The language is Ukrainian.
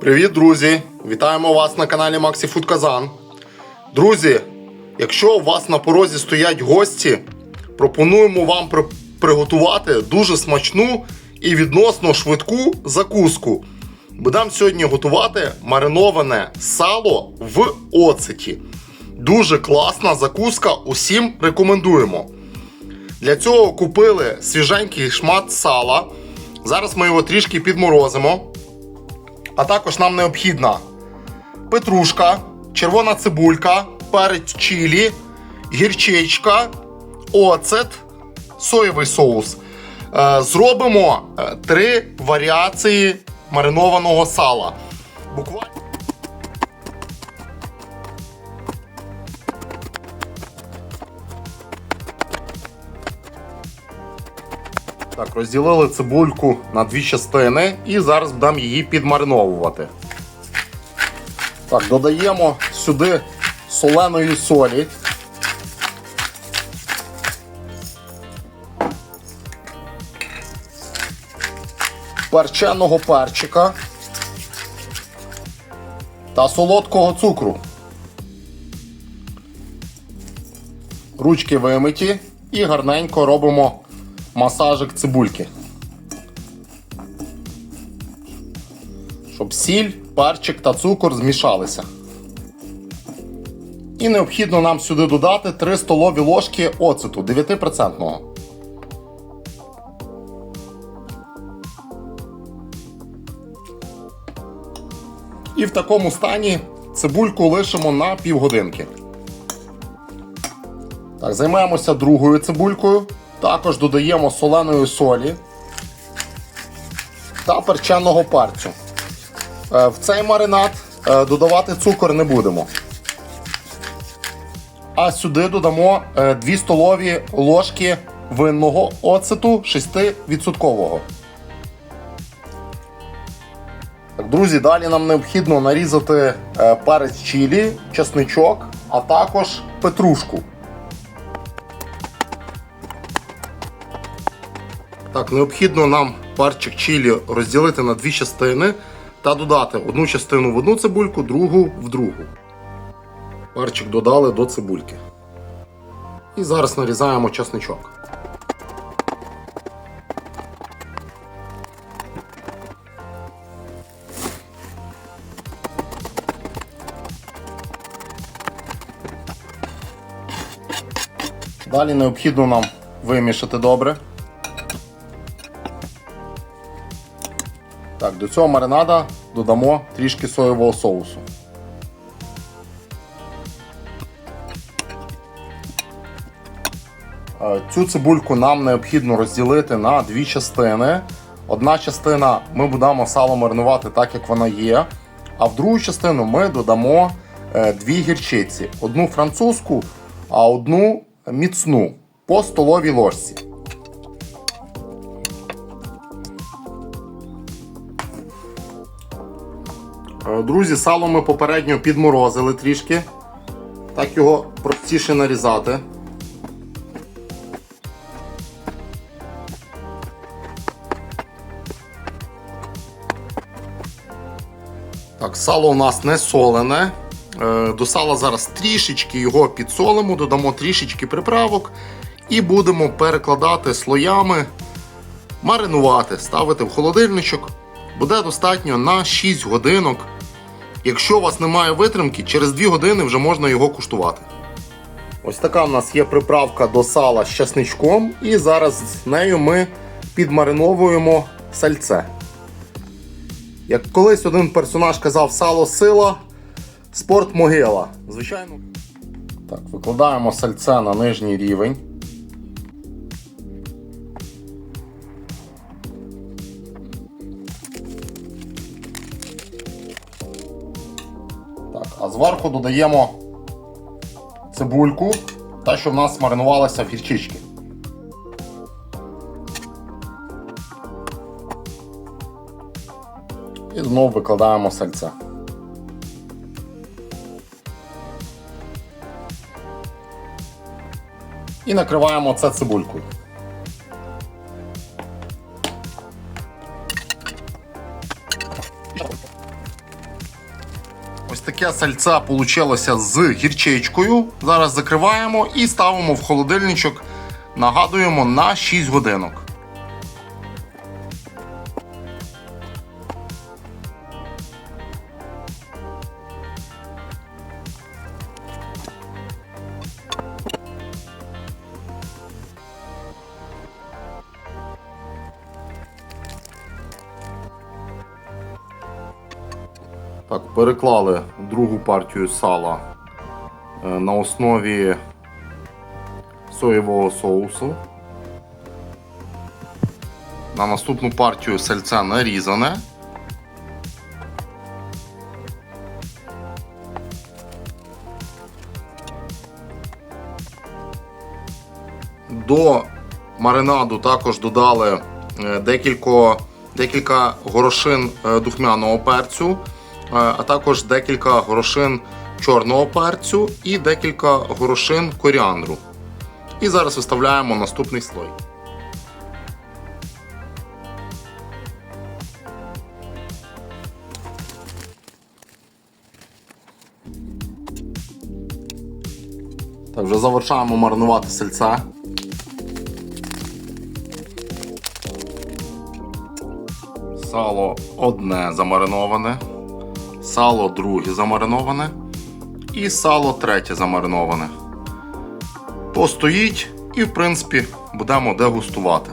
Привіт, друзі! Вітаємо вас на каналі Maxi Food Казан. Друзі, якщо у вас на порозі стоять гості, пропонуємо вам при- приготувати дуже смачну і відносно швидку закуску. Будемо сьогодні готувати мариноване сало в оцеті. Дуже класна закуска, усім рекомендуємо. Для цього купили свіженький шмат сала. Зараз ми його трішки підморозимо. А також нам необхідна петрушка, червона цибулька, перець чилі, гірчичка, оцет, соєвий соус. Е, Зробимо е, три варіації маринованого сала. Так, розділили цибульку на дві частини і зараз будемо її підмариновувати. Так, додаємо сюди соленої солі. Перченого перчика та солодкого цукру. Ручки вимиті і гарненько робимо масажик цибульки. Щоб сіль, перчик та цукор змішалися. І необхідно нам сюди додати 3 столові ложки оцету 9%. І в такому стані цибульку лишимо на півгодинки. Так, займаємося другою цибулькою. Також додаємо соленої солі та перченого перцю. Е, В цей маринад е, додавати цукор не будемо. А сюди додамо 2 столові ложки винного оцету 6%. Так, друзі, далі нам необхідно нарізати е, перець чилі, чесничок, а також петрушку. Так, необхідно нам парчик чилі розділити на дві частини та додати одну частину в одну цибульку, другу в другу. Парчик додали до цибульки. І зараз нарізаємо чесничок. Далі необхідно нам вимішати добре. Так, до цього маринада додамо трішки соєвого соусу. Е, Цю цибульку нам необхідно розділити на дві частини. Одна частина ми будемо сало маринувати так, як вона є. А в другу частину ми додамо е, дві гірчиці: одну французьку, а одну міцну по столовій ложці. Друзі, сало ми попередньо підморозили трішки. Так його простіше нарізати. Так, сало у нас не солене. Е, До сала зараз трішечки його підсолимо, додамо трішечки приправок і будемо перекладати слоями, маринувати, ставити в холодильничок. Буде достатньо на 6 годинок. Якщо у вас немає витримки, через 2 години вже можна його куштувати. Ось така у нас є приправка до сала з часничком, і зараз з нею ми підмариновуємо сальце. Як колись один персонаж казав сало сила, спорт могила. Звичайно. Так, викладаємо сальце на нижній рівень. А зверху додаємо цибульку, та, що в нас маринувалася в гірчички. І знову викладаємо сальце. І накриваємо це цибулькою. Ось таке сальце получилося з гірчичкою. Зараз закриваємо і ставимо в холодильничок. Нагадуємо на 6 годинок. Так, переклали другу партію сала е, на основі соєвого соусу. На наступну партію сальця нарізане. До маринаду також додали е, декілько, декілька горошин е, духмяного перцю, а також декілька горошин чорного перцю і декілька горошин коріандру. І зараз виставляємо наступний слой. Так, вже завершаємо маринувати сальце. Сало одне замариноване, сало друге замариноване і сало третє замариноване. Постоїть і, в принципі, будемо дегустувати.